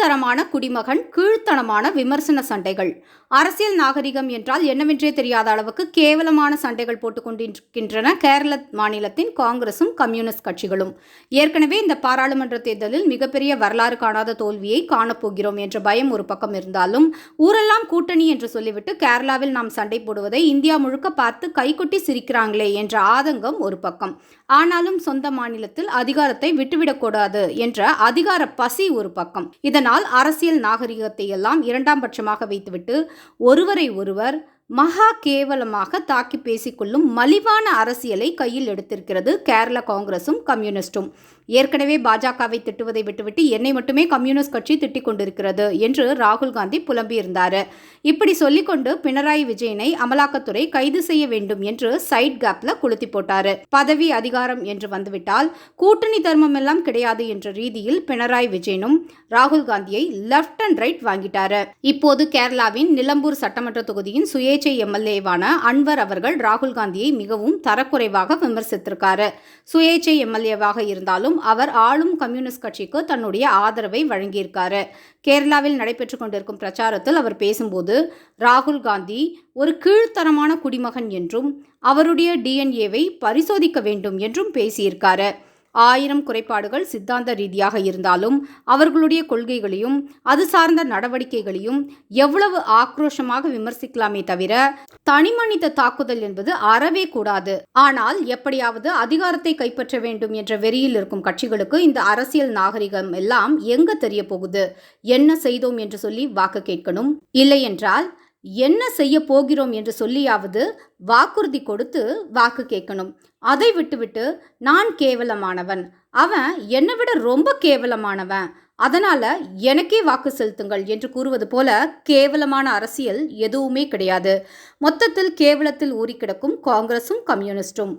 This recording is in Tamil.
கீழ்த்தரமான குடிமகன் கீழ்த்தனமான விமர்சன சண்டைகள். அரசியல் நாகரிகம் என்றால் என்னவென்றே தெரியாத அளவுக்கு கேவலமான சண்டைகள் போட்டுக்கொண்டிருக்கின்றன கேரள மாநிலத்தின் காங்கிரசும் கம்யூனிஸ்ட் கட்சிகளும். ஏற்கனவே இந்த பாராளுமன்ற தேர்தலில் மிகப்பெரிய வரலாறு காணாத தோல்வியை காணப்போகிறோம் என்ற பயம் ஒரு பக்கம் இருந்தாலும் ஊரெல்லாம் கூட்டணி என்று சொல்லிவிட்டு கேரளாவில் நாம் சண்டை போடுவதை இந்தியா முழுக்க பார்த்து கைகொட்டி சிரிக்கிறாங்களே என்ற ஆதங்கம் ஒரு பக்கம். ஆனாலும் சொந்த மாநிலத்தில் அதிகாரத்தை விட்டுவிடக்கூடாது என்ற அதிகார பசி ஒரு பக்கம். இதனால் அரசியல் நாகரிகத்தை எல்லாம் இரண்டாம் பட்சமாக வைத்துவிட்டு ஒருவரை ஒருவர் மகா கேவலமாக தாக்கி பேசிக்கொள்ளும் மலிவான அரசியலை கையில் எடுத்திருக்கிறது கேரள காங்கிரசும் கம்யூனிஸ்டும். ஏற்கனவே பாஜகவை திட்டுவதை விட்டுவிட்டு என்னை மட்டுமே கம்யூனிஸ்ட் கட்சி திட்டிக் கொண்டிருக்கிறது என்று ராகுல் காந்தி புலம்பியிருந்தார். இப்படி சொல்லிக்கொண்டு பினராயி விஜயனை அமலாக்கத்துறை கைது செய்ய வேண்டும் என்று சைட் கேப்ல கொளுத்தி போட்டார். பதவி அதிகாரம் என்று வந்துவிட்டால் கூட்டணி தர்மம் எல்லாம் கிடையாது என்ற ரீதியில் பினராயி விஜயனும் ராகுல் காந்தியை லெஃப்ட் அண்ட் ரைட் வாங்கிட்டாரு. இப்போது கேரளாவின் நிலம்பூர் சட்டமன்ற தொகுதியின் சுயேச்சை எம்எல்ஏவான அன்வர் அவர்கள் ராகுல் காந்தியை மிகவும் தரக்குறைவாக விமர்சித்திருக்காரு. சுயேச்சை எம்எல்ஏவாக இருந்தாலும் அவர் ஆளும் கம்யூனிஸ்ட் கட்சிக்கு தன்னுடைய ஆதரவை வழங்கியிருக்காரு. கேரளாவில் நடைபெற்று கொண்டிருக்கும் பிரச்சாரத்தில் அவர் பேசும்போது ராகுல் காந்தி ஒரு கீழ்த்தரமான குடிமகன் என்றும் அவருடைய டிஎன்ஏவை பரிசோதிக்க வேண்டும் என்றும் பேசியிருக்காரு. ஆயிரம் குறைபாடுகள் சித்தாந்த ரீதியாக இருந்தாலும் அவர்களுடைய கொள்கைகளையும் அது சார்ந்த நடவடிக்கைகளையும் எவ்வளவு ஆக்ரோஷமாக விமர்சிக்கலாமே தவிர தனிமனித தாக்குதல் என்பது அறவே கூடாது. ஆனால் எப்படியாவது அதிகாரத்தை கைப்பற்ற வேண்டும் என்ற வெறியில் இருக்கும் கட்சிகளுக்கு இந்த அரசியல் நாகரிகம் எல்லாம் எங்க தெரிய போகுது என்ன செய்தோம் என்று சொல்லி வாக்கு கேட்கணும். இல்லை என்றால் என்ன செய்ய போகிறோம் என்று சொல்லியாவது வாக்குறுதி கொடுத்து வாக்கு கேட்கணும். அதை விட்டுவிட்டு நான் கேவலமானவன். அவன் என்னை விட ரொம்ப கேவலமானவன். அதனால எனக்கே வாக்கு செலுத்துங்கள் என்று கூறுவது போல கேவலமான அரசியல் எதுவுமே கிடையாது. மொத்தத்தில் கேவலத்தில் ஊறி கிடக்கும் காங்கிரசும் கம்யூனிஸ்டும்.